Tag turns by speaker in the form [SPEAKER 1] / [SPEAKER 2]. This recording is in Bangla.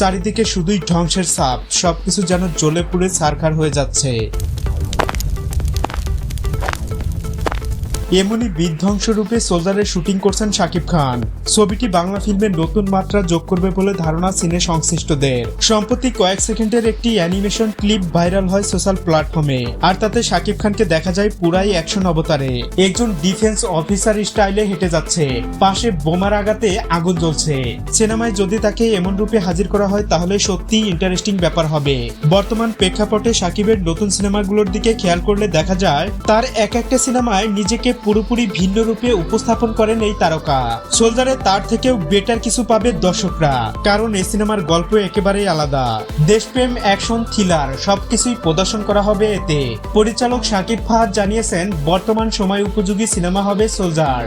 [SPEAKER 1] চারিদিকে শুধুই ধ্বংসের ছাপ। সবকিছু যেন জ্বলে পুড়ে ছারখার হয়ে যাচ্ছে। এমনই বিধ্বংস রূপে সোলজারের শুটিং করছেন শাকিব খান। ছবিটি বাংলা ফিল্মের নতুন মাত্রা যোগ করবে বলে ধারণা সিনে সংশ্লিষ্টদের। সম্প্রতি কয়েক সেকেন্ডের একটি অ্যানিমেশন ক্লিপ ভাইরাল হয় সোশ্যাল প্ল্যাটফর্মে। আর তাতে শাকিব খানকে দেখা যায় পুরাই অ্যাকশন অবতারে। একজন ডিফেন্স অফিসার স্টাইলে হেঁটে যাচ্ছে। পাশে বোমার আঘাতে আগুন জ্বলছে। সিনেমায় যদি তাকে এমন রূপে হাজির করা হয়, তাহলে সত্যি ইন্টারেস্টিং ব্যাপার হবে। বর্তমান প্রেক্ষাপটে শাকিবের নতুন সিনেমাগুলোর দিকে খেয়াল করলে দেখা যায়, তার এক একটা সিনেমায় নিজেকে পুরোপুরি ভিন্ন রূপে উপস্থাপন করেন এই তারকা। সোলজারে তার থেকেও বেটার কিছু পাবে দর্শকরা, কারণ এই সিনেমার গল্প একেবারেই আলাদা। দেশপ্রেম, অ্যাকশন, থ্রিলার, সবকিছুই প্রদর্শন করা হবে এতে। পরিচালক সাকিব ফাহাদ জানিয়েছেন, বর্তমান সময় উপযোগী সিনেমা হবে সোলজার।